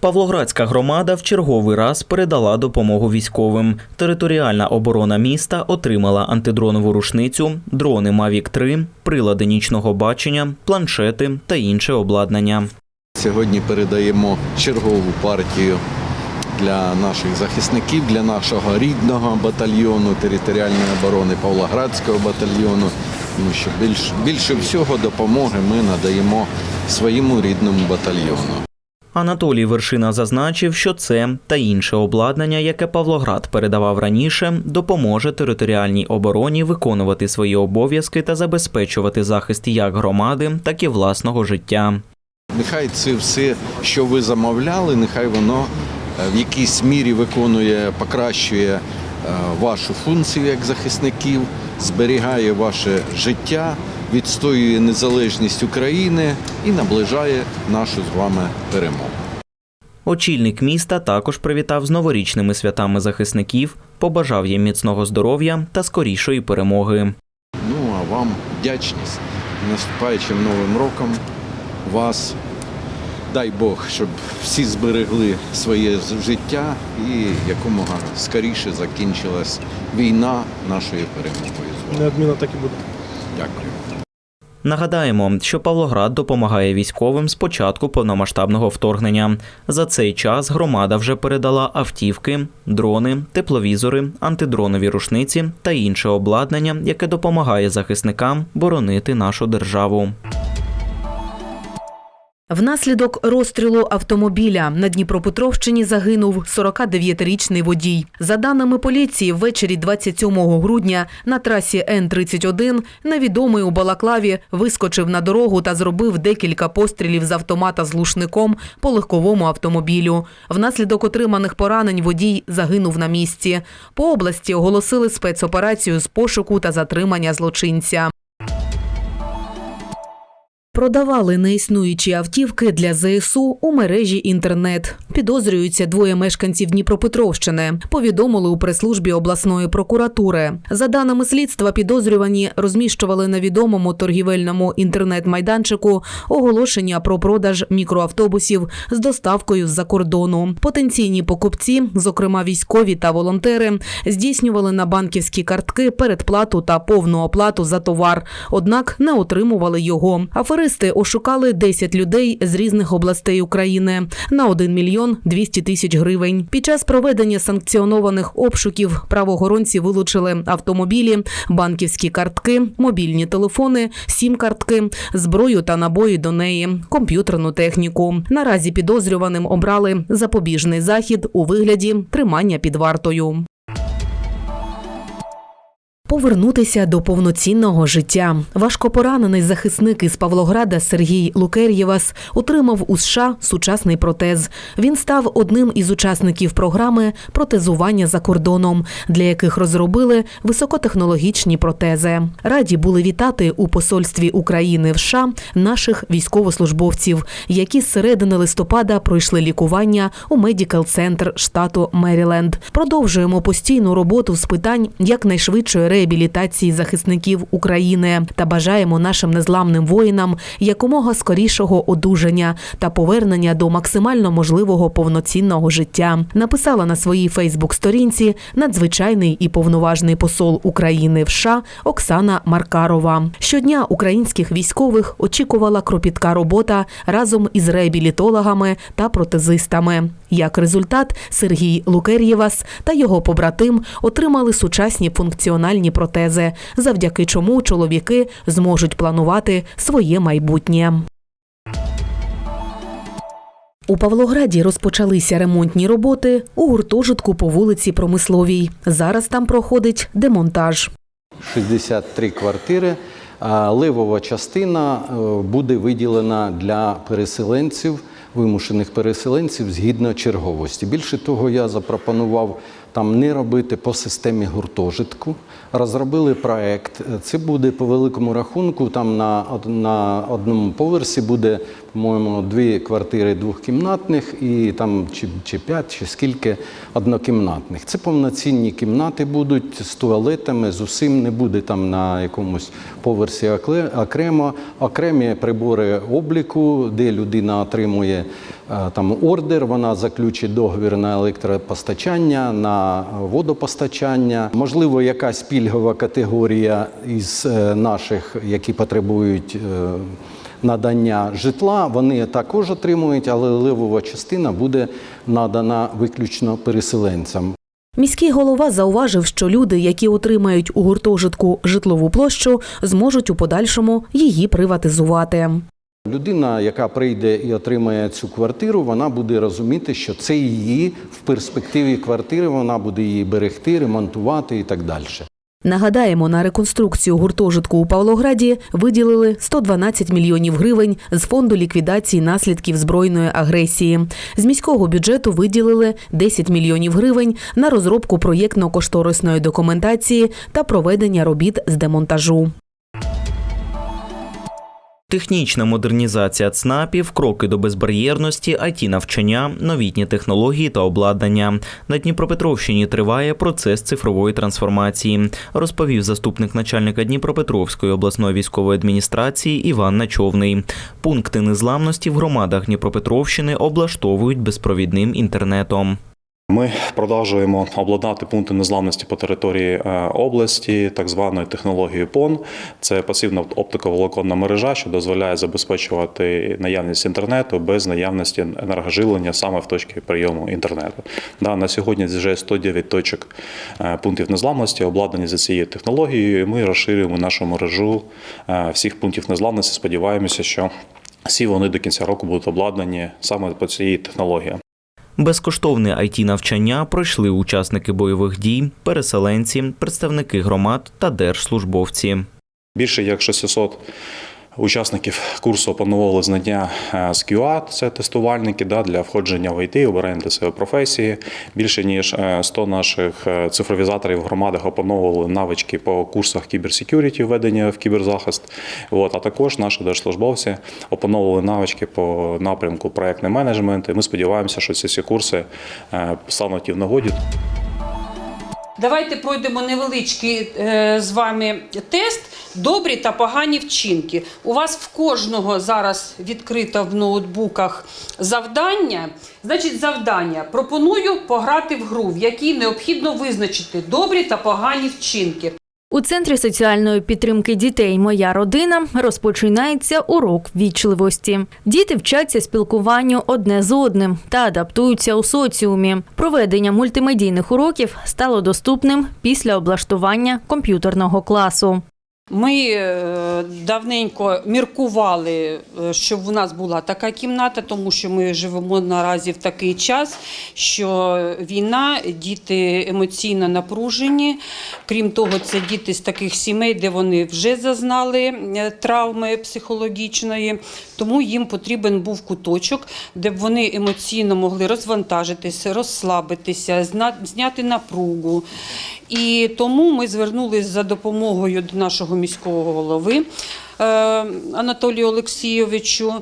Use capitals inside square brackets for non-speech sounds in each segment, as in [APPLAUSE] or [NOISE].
Павлоградська громада в черговий раз передала допомогу військовим. Територіальна оборона міста отримала антидронову рушницю, дрони Mavic 3, прилади нічного бачення, планшети та інше обладнання. Сьогодні передаємо чергову партію для наших захисників, для нашого рідного батальйону територіальної оборони Павлоградського батальйону. Тому що більш, більше всього допомоги ми надаємо своєму рідному батальйону. Анатолій Вершина зазначив, що це та інше обладнання, яке Павлоград передавав раніше, допоможе територіальній обороні виконувати свої обов'язки та забезпечувати захист як громади, так і власного життя. Нехай це все, що ви замовляли, нехай воно е, в якійсь мірі виконує, покращує е, вашу функцію як захисників, зберігає ваше життя, відстоює незалежність України і наближає нашу з вами перемогу. Очільник міста також привітав з новорічними святами захисників, побажав їм міцного здоров'я та скорішої перемоги. Ну а вам вдячність наступаючим новим роком вас. Дай Бог, щоб всі зберегли своє життя і якомога скоріше закінчилась війна нашою перемогою. з вами. Неодмінно так і буде. Дякую. Нагадаємо, що Павлоград допомагає військовим з початку повномасштабного вторгнення. За цей час громада вже передала автівки, дрони, тепловізори, антидронові рушниці та інше обладнання, яке допомагає захисникам боронити нашу державу. Внаслідок розстрілу автомобіля на Дніпропетровщині загинув 49-річний водій. За даними поліції, ввечері 27 грудня на трасі Н-31 невідомий у Балаклаві вискочив на дорогу та зробив декілька пострілів з автомата з глушником по легковому автомобілю. Внаслідок отриманих поранень водій загинув на місці. По області оголосили спецоперацію з пошуку та затримання злочинця. Продавали неіснуючі автівки для ЗСУ у мережі інтернет. Підозрюються двоє мешканців Дніпропетровщини. Повідомили у прес-службі обласної прокуратури. За даними слідства, підозрювані розміщували на відомому торгівельному інтернет-майданчику оголошення про продаж мікроавтобусів з доставкою з-за кордону. Потенційні покупці, зокрема військові та волонтери, здійснювали на банківські картки передплату та повну оплату за товар, однак не отримували його. Аферисти ошукали 10 людей з різних областей України на 1 мільйон 200 тисяч гривень. Під час проведення санкціонованих обшуків правоохоронці вилучили автомобілі, банківські картки, мобільні телефони, сім-картки, зброю та набої до неї, комп'ютерну техніку. Наразі підозрюваним обрали запобіжний захід у вигляді тримання під вартою. Повернутися до повноцінного життя. Важкопоранений захисник із Павлограда Сергій Лукер'євас отримав у США сучасний протез. Він став одним із учасників програми протезування за кордоном, для яких розробили високотехнологічні протези. Раді були вітати у посольстві України в США наших військовослужбовців, які з середини листопада пройшли лікування у медикал центр штату Меріленд. Продовжуємо постійну роботу з питань якнайшвидшої реабілітації захисників України та бажаємо нашим незламним воїнам якомога скорішого одужання та повернення до максимально можливого повноцінного життя. Написала на своїй Фейсбук-сторінці надзвичайний і повноважний посол України в США Оксана Маркарова. Щодня українських військових очікувала кропітка робота разом із реабілітологами та протезистами. Як результат, Сергій Лукер'євас та його побратим отримали сучасні функціональні протези, завдяки чому чоловіки зможуть планувати своє майбутнє. У Павлограді розпочалися ремонтні роботи у гуртожитку по вулиці Промисловій. Зараз там проходить демонтаж. 63 квартири. Левова частина е, буде виділена для переселенців, вимушених переселенців згідно черговості. Більше того, я запропонував там не робити по системі гуртожитку. Розробили проект. Це буде по великому рахунку. Там на, на одному поверсі буде, по-моєму, дві квартири двохкімнатних і там чи, чи п'ять, чи скільки однокімнатних. Це повноцінні кімнати будуть з туалетами, з усім не буде там на якомусь поверсі окремо. Окремі прибори обліку, де людина отримує е, там ордер, вона заключить договір на електропостачання, на водопостачання. Можливо, якась пільгова категорія із е, наших, які потребують. Надання житла вони також отримують, але левова частина буде надана виключно переселенцям. Міський голова зауважив, що люди, які отримають у гуртожитку житлову площу, зможуть у подальшому її приватизувати. Людина, яка прийде і отримає цю квартиру, вона буде розуміти, що це її в перспективі квартири, вона буде її берегти, ремонтувати і так далі. Нагадаємо, на реконструкцію гуртожитку у Павлограді виділили 112 мільйонів гривень з фонду ліквідації наслідків збройної агресії. З міського бюджету виділили 10 мільйонів гривень на розробку проєктно-кошторисної документації та проведення робіт з демонтажу. Технічна модернізація ЦНАПів, кроки до безбар'єрності, it навчання, новітні технології та обладнання. На Дніпропетровщині триває процес цифрової трансформації, розповів заступник начальника Дніпропетровської обласної військової адміністрації Іван Начовний. Пункти незламності в громадах Дніпропетровщини облаштовують безпровідним інтернетом. Ми продовжуємо обладнати пункти незламності по території е, області так званою технологією ПОН. Це пасивна оптиковолоконна мережа, що дозволяє забезпечувати наявність інтернету без наявності енергоживлення саме в точці прийому інтернету. Да, на сьогодні вже 109 точок е, пунктів незламності обладнані за цією технологією. і Ми розширюємо нашу мережу е, всіх пунктів незламності. Сподіваємося, що всі вони до кінця року будуть обладнані саме по цій технології. Безкоштовне it навчання пройшли учасники бойових дій, переселенці, представники громад та держслужбовці. Більше як 600 учасників курсу опановували знання е, з QA, це тестувальники да, для входження в IT, обирання для себе професії. Більше ніж е, 100 наших е, цифровізаторів в громадах опановували навички по курсах кіберсекюріті, введення в кіберзахист. От, а також наші держслужбовці опановували навички по напрямку проектний менеджмент. І ми сподіваємося, що ці всі курси е, стануть і в нагоді. Давайте пройдемо невеличкий е, з вами тест. Добрі та погані вчинки. У вас в кожного зараз відкрито в ноутбуках завдання. Значить, завдання. Пропоную пограти в гру, в якій необхідно визначити добрі та погані вчинки. У центрі соціальної підтримки дітей Моя родина розпочинається урок вічливості. Діти вчаться спілкуванню одне з одним та адаптуються у соціумі. Проведення мультимедійних уроків стало доступним після облаштування комп'ютерного класу. Ми е, давненько міркували, е, щоб у нас була така кімната, тому що ми живемо наразі в такий час, що війна, діти емоційно напружені. Крім того, це діти з таких сімей, де вони вже зазнали е, травми психологічної, тому їм потрібен був куточок, де б вони емоційно могли розвантажитися, розслабитися, зняти напругу. І тому ми звернулися за допомогою до нашого міського голови е, Анатолію Олексійовичу,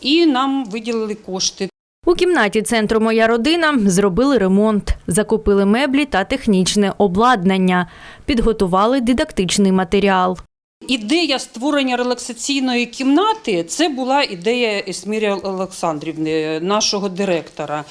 і нам виділили кошти. У кімнаті центру Моя родина зробили ремонт, закупили меблі та технічне обладнання, підготували дидактичний матеріал. Ідея створення релаксаційної кімнати це була ідея Есмірі Олександрівни, нашого директора.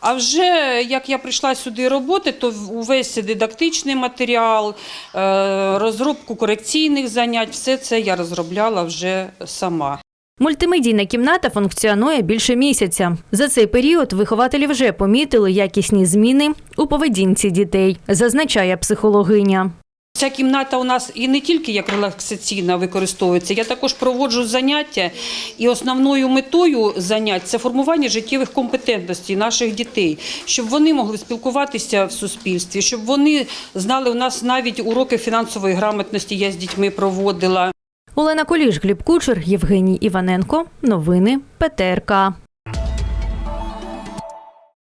А вже як я прийшла сюди роботи, то увесь дидактичний матеріал, е, розробку корекційних занять, все це я розробляла вже сама. Мультимедійна кімната функціонує більше місяця. За цей період вихователі вже помітили якісні зміни у поведінці дітей, зазначає психологиня. Ця кімната у нас і не тільки як релаксаційна використовується, я також проводжу заняття. І основною метою занять це формування життєвих компетентностей наших дітей, щоб вони могли спілкуватися в суспільстві, щоб вони знали у нас навіть уроки фінансової грамотності. Я з дітьми проводила. Олена Коліш, Гліб Кучер, Євгеній Іваненко. Новини ПТРК.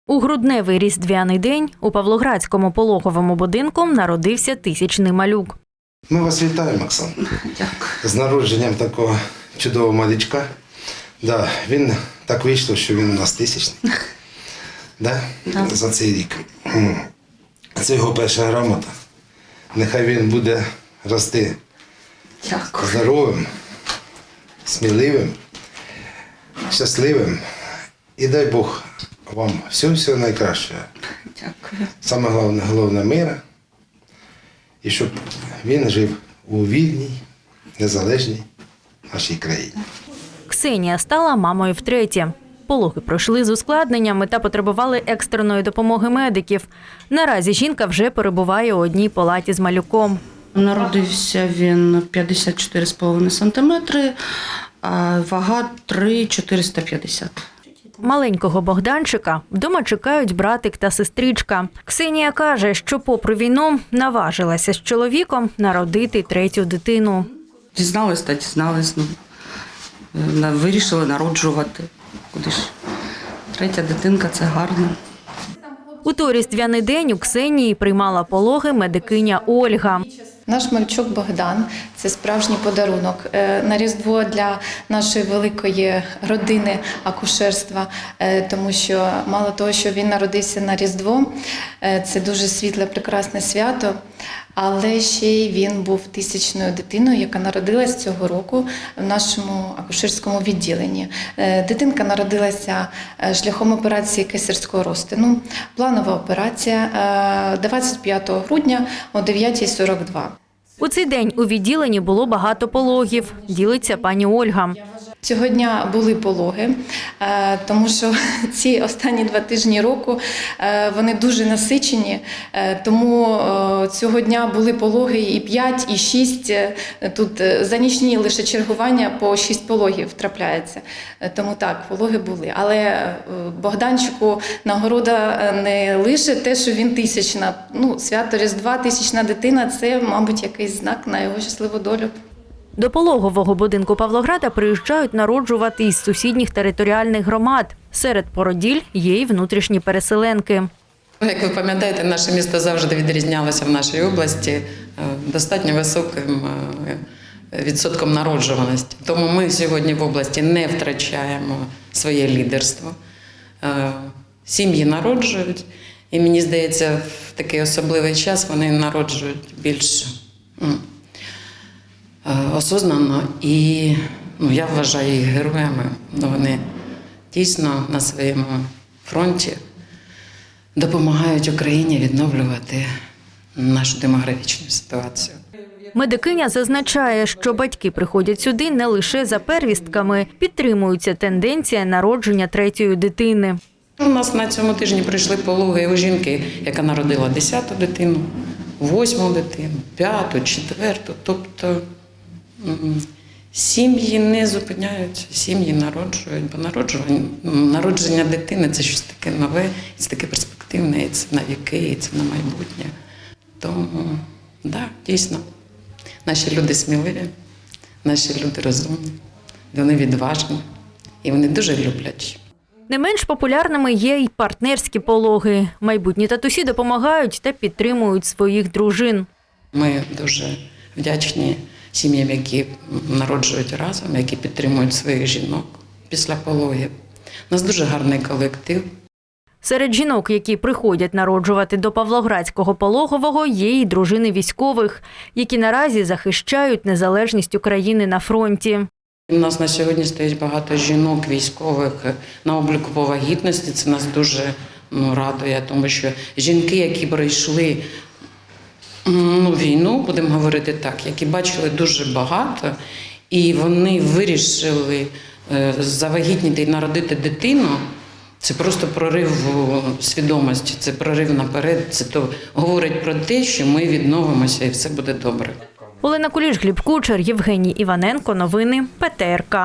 У грудневий різдвяний день у Павлоградському пологовому будинку народився тисячний малюк. Ми вас вітаємо, Оксана. [LAUGHS] З народженням такого чудового малючка. Да, він так вийшло, що він у нас тисячний. [LAUGHS] Да? За цей рік. Це його перша грамота. Нехай він буде рости здоровим, сміливим, щасливим. І дай Бог вам всього-всього найкращого. Дякую. Саме головне, головне мира. І щоб він жив у вільній, незалежній нашій країні. Ксенія стала мамою втретє. Пологи пройшли з ускладненнями та потребували екстреної допомоги медиків. Наразі жінка вже перебуває у одній палаті з малюком. Народився він 54,5 см, а вага 3,450. Маленького Богданчика вдома чекають братик та сестричка. Ксенія каже, що попри війну наважилася з чоловіком народити третю дитину. Дізналась та дізналась. Ну, е, вирішили народжувати. Куди ж? Третя дитинка це гарно. У той різдвяний день у Ксенії приймала пологи медикиня Ольга. Наш мальчук Богдан це справжній подарунок е, на Різдво для нашої великої родини акушерства, е, тому що мало того, що він народився на Різдво, е, це дуже світле, прекрасне свято. Але ще й він був тисячною дитиною, яка народилась цього року в нашому акушерському відділенні. Е, Дитинка народилася е, шляхом операції кесарського розтину. Планова операція е, 25 грудня о 9.42. У цей день у відділенні було багато пологів, ділиться пані Ольга. Цього дня були пологи, е, тому що [LAUGHS] ці останні два тижні року е, вони дуже насичені. е, Тому цього дня були пологи і 5, і 6. е, Тут за нічні лише чергування по 6 пологів трапляється. Тому так, пологи були. Але Богданчику нагорода не лише те, що він тисячна. Ну, свято Різдва, тисячна дитина це, мабуть, якийсь знак на його щасливу долю. До пологового будинку Павлограда приїжджають народжувати із сусідніх територіальних громад. Серед породіль є й внутрішні переселенки. Як ви пам'ятаєте, наше місто завжди відрізнялося в нашій області е, достатньо високим е, відсотком народжуваності. Тому ми сьогодні в області не втрачаємо своє лідерство. Е, Сім'ї народжують, і мені здається, в такий особливий час вони народжують більш е, осознано і ну, я вважаю їх героями. Ну, Вони дійсно на своєму фронті допомагають Україні відновлювати нашу демографічну ситуацію. Медикиня зазначає, що батьки приходять сюди не лише за первістками, підтримується тенденція народження третьої дитини. У нас на цьому тижні прийшли пологи у жінки, яка народила 10-ту дитину, 8-му дитину, 5-ту, 4-ту. Тобто сім'ї не зупиняються, сім'ї народжують, бо народжування, народження дитини це щось таке нове, це таке перспективне, і це на віки, і це на майбутнє. Тому, так, да, дійсно, наші люди сміливі, наші люди розумні, вони відважні і вони дуже люблять. Не менш популярними є й партнерські пологи. Майбутні татусі допомагають та підтримують своїх дружин. Ми дуже вдячні сім'ям, які народжують разом, які підтримують своїх жінок після пологів. У нас дуже гарний колектив. Серед жінок, які приходять народжувати до Павлоградського пологового, є й дружини військових, які наразі захищають незалежність України на фронті. У нас на сьогодні стоїть багато жінок військових на обліку по вагітності. Це нас дуже ну, радує, тому що жінки, які пройшли ну, війну, будемо говорити так, які бачили дуже багато, і вони вирішили е, завагітніти і народити дитину. Це просто прорив свідомості, це прорив наперед. Це то говорить про те, що ми відновимося і все буде добре. Олена Куліш, Гліб Кучер, Євгеній Іваненко. Новини ПТРК.